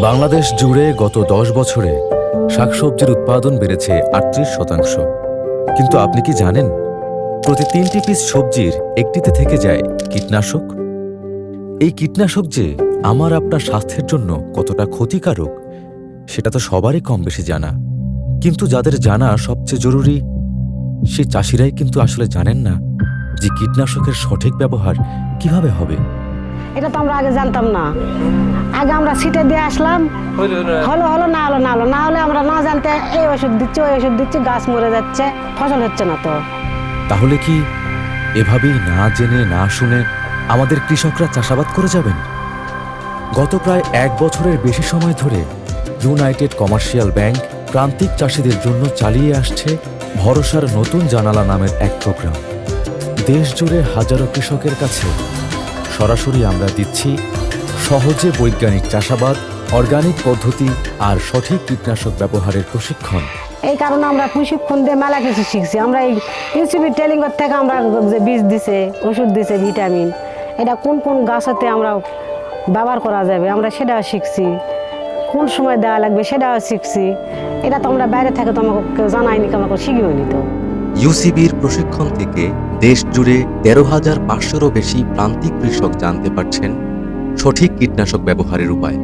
বাংলাদেশ জুড়ে গত দশ বছরে শাকসবজির উৎপাদন বেড়েছে আটত্রিশ শতাংশ। কিন্তু আপনি কি জানেন প্রতি তিনটি পিস সবজির একটিতে থেকে যায় কীটনাশক? এই কীটনাশক যে আমার আপনার স্বাস্থ্যের জন্য কতটা ক্ষতিকারক, সেটা তো সবারই কম বেশি জানা। কিন্তু যাদের জানা সবচেয়ে জরুরি, সেই চাষিরাই কিন্তু আসলে জানেন না যে কীটনাশকের সঠিক ব্যবহার কীভাবে হবে। এটা তো আমরা আগে জানতাম না। আগে আমরা সিটে দিয়ে আসলাম। হলো হলো না হলো না হলো। না হলে আমরা না জানতে এই ওষুধ দিচ্ছি ওই ওষুধ দিচ্ছি গাছ মরে যাচ্ছে ফসল হচ্ছে না তো। তাহলে কি এভাবেই না জেনে না শুনে আমাদের কৃষকরা চাষাবাদ করে যাবেন? গত প্রায় এক বছরের বেশি সময় ধরে ইউনাইটেড কমার্শিয়াল ব্যাংক প্রান্তিক চাষিদের জন্য চালিয়ে আসছে ভরসার নতুন জানালা নামের এক প্রোগ্রাম। দেশ জুড়ে হাজারো কৃষকের কাছে সরাসরি আমরা দিচ্ছি সহজে বৈজ্ঞানিক চাষাবাদ অর্গানিক পদ্ধতি আর সঠিক কীটনাশক ব্যবহারের প্রশিক্ষণ। এই কারণে আমরা প্রশিক্ষণ দিয়ে মেলা কিছু শিখছি। আমরা এই ইউসিবি ট্রেনিং থেকে আমরা যে বীজ দিছে, ওষুধ দিছে ভিটামিন এটা কোন কোন গাছেতে আমরা ব্যবহার করা যাবে, আমরা সেটাও শিখছি। কোন সময় দেওয়া লাগবে সেটাও শিখছি। এটা তো আমরা বাইরে থেকে তো আমাকে কেউ জানায়নি আমাকে শিখিও নি তো। ইউসিবির প্রশিক্ষণ থেকে দেশ জুড়ে তেরো হাজার পাঁচশোরও বেশি প্রান্তিক কৃষক জানতে পারছেন সঠিক কীটনাশক ব্যবহারের উপায়।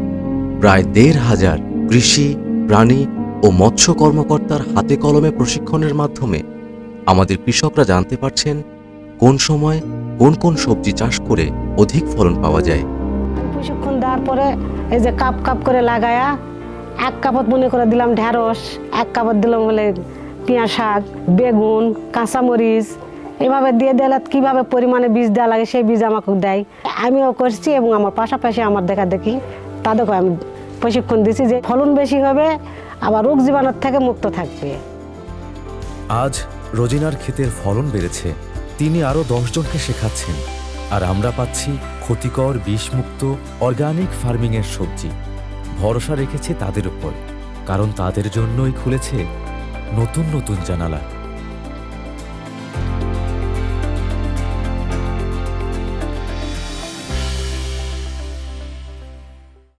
প্রায় দেড় হাজার কৃষি, প্রাণী ও মৎস্য কর্মকর্তার হাতে কলমে প্রশিক্ষণের মাধ্যমে আমাদের কৃষকরা জানতে পারছেন কোন সময় কোন কোন সবজি চাষ করে অধিক ফলন পাওয়া যায়। প্রশিক্ষণ দেওয়ার পরে এই যে কাপ কাপ করে লাগায়া এক কাপত মনে করে দিলাম ঢেঁড়স, এক কাপত দিলাম বলে পেঁয়াজ শাক, বেগুন, কাঁচামরিচ, এভাবে দিয়ে দিলে কীভাবে পরিমাণে বীজ দেওয়া লাগে সেই বীজ আমাকে দেয়। আমিও করছি এবং আমার পাশাপাশি আমার দেখা দেখি তাদেরকে আমি প্রশিক্ষণ দিছি যে ফলন বেশি হবে, আবার রোগ জীবাণুর থেকে মুক্ত থাকবে। আজ রোজিনার ক্ষেতের ফলন বেড়েছে, তিনি আরও দশজনকে শেখাচ্ছেন, আর আমরা পাচ্ছি ক্ষতিকর বিষমুক্ত অর্গানিক ফার্মিংয়ের সবজি। ভরসা রেখেছে তাদের উপর, কারণ তাদের জন্যই খুলেছে নতুন নতুন জানালা।